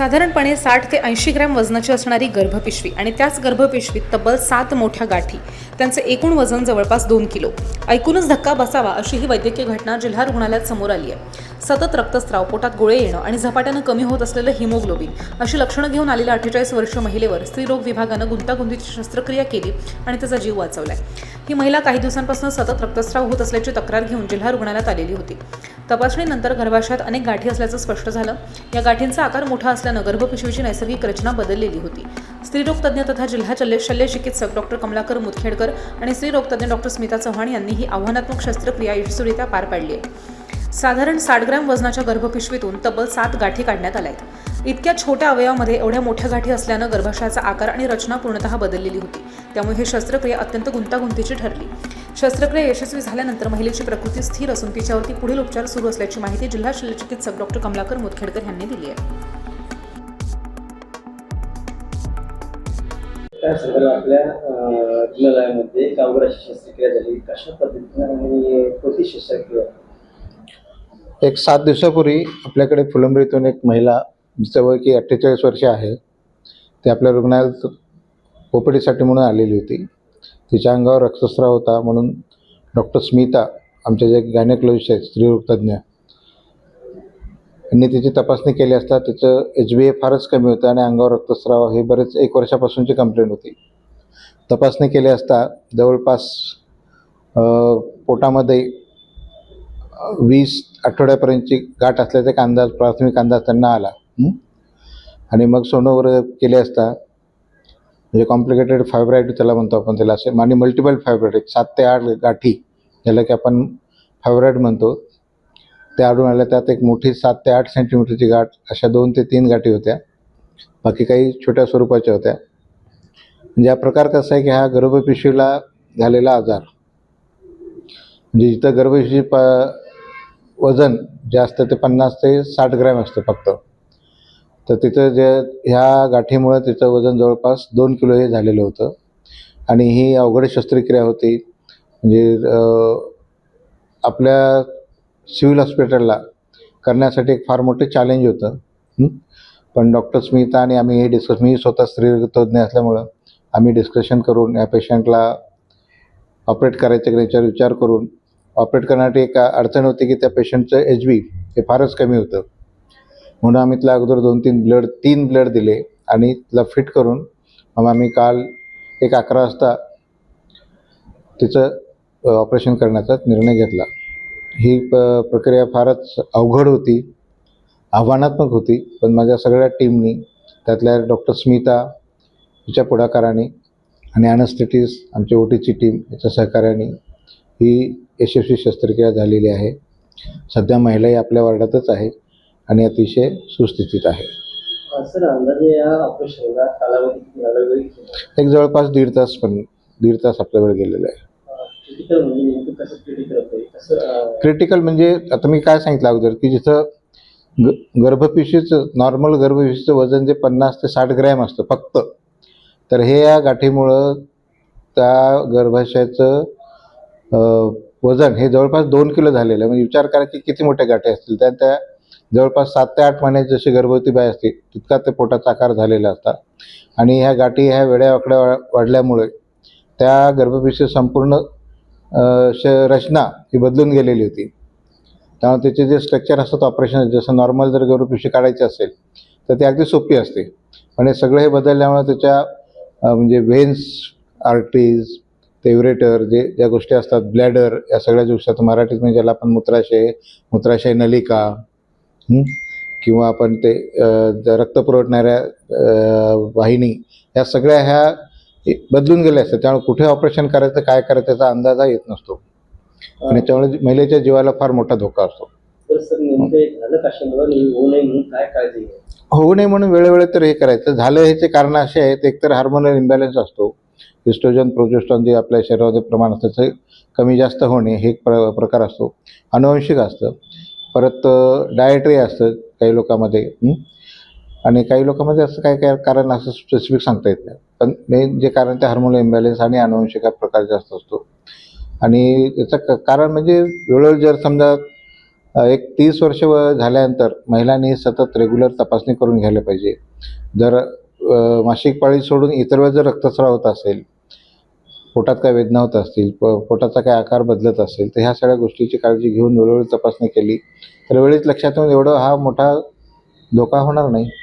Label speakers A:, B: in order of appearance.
A: साधारणपणे साठ ते ऐंशी ग्रॅम वजनाची असणारी गर्भपिशवी आणि त्याच गर्भपिशवीत तब्बल सात मोठ्या गाठी. त्यांचे एकूण वजन जवळपास दोन किलो. ऐकूनच धक्का बसावा अशी ही वैद्यकीय घटना जिल्हा रुग्णालयात समोर आली आहे. सतत रक्तस्राव पोटात गोळे येणं आणि झपाट्यानं कमी होत असलेलं हिमोग्लोबिन अशी लक्षणं घेऊन आलेल्या अठ्ठेचाळीस वर्षीय महिलेवर स्त्रीरोग विभागानं गुंतागुंतीची शस्त्रक्रिया केली आणि त्याचा जीव वाचवलाय. ही महिला काही दिवसांपासून सतत रक्तस्राव होत असल्याची तक्रार घेऊन जिल्हा रुग्णालयात आलेली होती. तपासणीनंतर गर्भाशयात अनेक गाठी असल्याचं स्पष्ट झालं. या गाठींचा आकार मोठा असल्यानं गर्भपिशवीची नैसर्गिक रचना बदललेली होती. स्त्रीरोग तज्ज्ञ तथा जिल्हा शल्य शल्य चिकित्सक डॉक्टर कमलाकर मुदखेडकर आणि स्त्रीरोग तज्ज्ञ डॉक्टर स्मिता चव्हाण यांनी ही आव्हानात्मक शस्त्रक्रिया यशस्वीरित्या पार पाडली आहे. साधारण साठ ग्रॅम वजनाच्या गर्भपिशवीतून तब्बल सात गाठी काढण्यात आल्या आहेत. इतक्या छोट्या अवयवामध्ये एवढ्या मोठ्या गाठी असल्यानं गर्भाशयाचा आकार आणि रचना पूर्णतः बदललेली होती. त्यामुळे ही शस्त्रक्रिया अत्यंत गुंतागुंतीची ठरली. शस्त्रक्रिया यशस्वी झाल्यानंतर महिलेची प्रकृती स्थिर असून तिच्यावरती पुढील उपचार सुरू असल्याची माहिती जिल्हा शल्यचिकित्सक डॉक्टर कमलाकर मुदखेडकर यांनी दिली आहे.
B: काय सांगाल आपल्या अं, रुग्णालयामध्ये एक अवघड अशी शस्त्रक्रिया झाली. कशा पद्धतीनं आणि कोणती शस्त्रक्रिया?
C: एक सात दिवसापूर्वी आपल्याकडे फुलंब्रीतून एक महिला जिचं वय की अठ्ठेचाळीस वर्ष आहे. ते आपल्या रुग्णालयात ओपीडीसाठी म्हणून आलेली होती. तिच्या अंगावर रक्तस्राव होता म्हणून डॉक्टर स्मिता आमचे जे गायनेकोलॉजिस्ट आहेत स्त्रीरोगतज्ञ यांनी तिची तपासणी केली असता तिचं एच बी ए फारच कमी होतं आणि अंगावर रक्तस्राव हे बरेच एक वर्षापासूनची कंप्लेंट होती. तपासणी केली असता जवळपास पोटामध्ये वीस आठवड्यापर्यंतची गाठ असल्याचा एक अंदाज प्राथमिक अंदाज त्यांना आला. आणि मग सोनोवर केले असता म्हणजे कॉम्प्लिकेटेड फायब्राईड त्याला म्हणतो आपण त्याला असे आणि मल्टिपल फायब्राईड एक सात ते आठ गाठी ज्याला की आपण फायब्राईड म्हणतो. त्या आढळून आल्या त्यात एक मोठी सात ते आठ सेंटीमीटरची गाठ अशा दोन ते तीन गाठी होत्या. बाकी काही छोट्या स्वरूपाच्या होत्या. म्हणजे हा प्रकार कसा आहे की हा गर्भपिशवीला झालेला आजार. म्हणजे जिथं गर्भपिशवी प वजन जे असतं ते पन्नास ते साठ ग्रॅम असतं फक्त. तर तिथं जे ह्या गाठीमुळं तिचं वजन जवळपास दोन किलो हे झालेलं होतं. आणि ही अवघड शस्त्रक्रिया होती. म्हणजे आपल्या सिव्हिल हॉस्पिटलला करण्यासाठी एक फार मोठं चॅलेंज होतं. पण डॉक्टर स्मिता आणि आम्ही हे डिस्कस मी स्वतः स्त्रीतज्ञ असल्यामुळं आम्ही डिस्कशन करून या पेशंटला ऑपरेट करायचं का याच्यावर विचार करून ऑपरेट करण्यासाठी एक अडचण होती की त्या पेशंटचं एच बी हे फारच कमी होतं. म्हणून आम्ही तिला अगोदर दोन तीन ब्लड तीन ब्लड दिले आणि तिला फिट करून मग आम्ही काल एक अकरा वाजता तिचं ऑपरेशन करण्याचा निर्णय घेतला. ही प प्रक्रिया फारच अवघड होती आव्हानात्मक होती पण माझ्या सगळ्या टीमनी त्यातल्या डॉक्टर स्मिता हिच्या पुढाकाराने आणि ॲनस्थेटिस आमची ओ टीची टीम याच्या सहकार्याने ही यशस्वी शस्त्रक्रिया झालेली आहे. सध्या महिलाही आपल्या वार्डातच आहे आणि अतिशय सुस्थितीत आहे? एक जवळपास दीड तास पण दीड तास आपल्या वेळ गेलेला आहे.
B: क्रिटिकल म्हणजे क्रिटिकल
C: म्हणजे आता मी काय सांगितलं अगोदर की जिथं ग गर्भपिशवीचं नॉर्मल गर्भपिशवीचं वजन जे पन्नास ते साठ ग्रॅम असतं फक्त तर हे या गाठीमुळं त्या गर्भाशयाचं वजन हे जवळपास दोन किलो झालेलं आहे. म्हणजे विचार करा की किती मोठ्या गाठी असतील त्या त्या जवळपास सात ते आठ महिन्याची जशी गर्भवती बाय असते तितका ते पोटाचा आकार झालेला असता. आणि ह्या गाठी ह्या वेड्या वाकड्या वा- वाढल्यामुळे त्या गर्भपिशी संपूर्ण श रचना ही बदलून गेलेली होती. त्यामुळे त्याचे जे स्ट्रक्चर असतात ऑपरेशन जसं नॉर्मल जर गर्भपिशी काढायची असेल तर ती अगदी सोपी असते. पण हे सगळं हे बदलल्यामुळे त्याच्या म्हणजे व्हेन्स आर्टरीज ते युरेटर जे ज्या गोष्टी असतात ब्लॅडर या सगळ्या गोष्टी असतात मराठीत म्हणजे ज्याला आपण मूत्राशय मूत्राशय नलिका किंवा आपण ते रक्त पुरवठणाऱ्या वाहिनी या सगळ्या ह्या बदलून गेल्या असतात. त्यामुळे कुठे ऑपरेशन करायचं काय करायचं त्याचा अंदाजा येत नसतो. आणि त्यामुळे महिलेच्या जीवाला फार मोठा धोका असतो.
B: हे होऊ नये म्हणून
C: वेळोवेळी तर हे करायचं. झालं ह्याचे कारण असे आहेत एकतर हार्मोनल इम्बॅलन्स असतो. इस्ट्रोजन प्रोजेस्ट्रॉन जे आपल्या शरीरामध्ये प्रमाण असतं कमी जास्त होणे हे एक प्र प्रकार असतो. अनुवंशिक असतं. परत डायटरी असतं काही लोकांमध्ये आणि काही लोकांमध्ये असं काय काय कारण असं स्पेसिफिक सांगता येत नाही. पण मेन जे कारण ते हार्मोन इम्बॅलन्स आणि अनुवंशिक प्रकार जास्त असतो. आणि याचं क- कारण म्हणजे वेळोवेळी जर समजा एक तीस वर्ष व- झाल्यानंतर महिलांनी सतत रेग्युलर तपासणी करून घ्यायला पाहिजे. जर मासिक पाळी सोडून इतर वेळेस जर रक्तस्राव होत असेल पोटात काय वेदना होत असतील प पोटाचा काय आकार बदलत असेल तर ह्या सगळ्या गोष्टीची काळजी घेऊन वेळोवेळी तपासणी केली. तर वेळीच लक्षात येऊन एवढं हा मोठा धोका होणार नाही.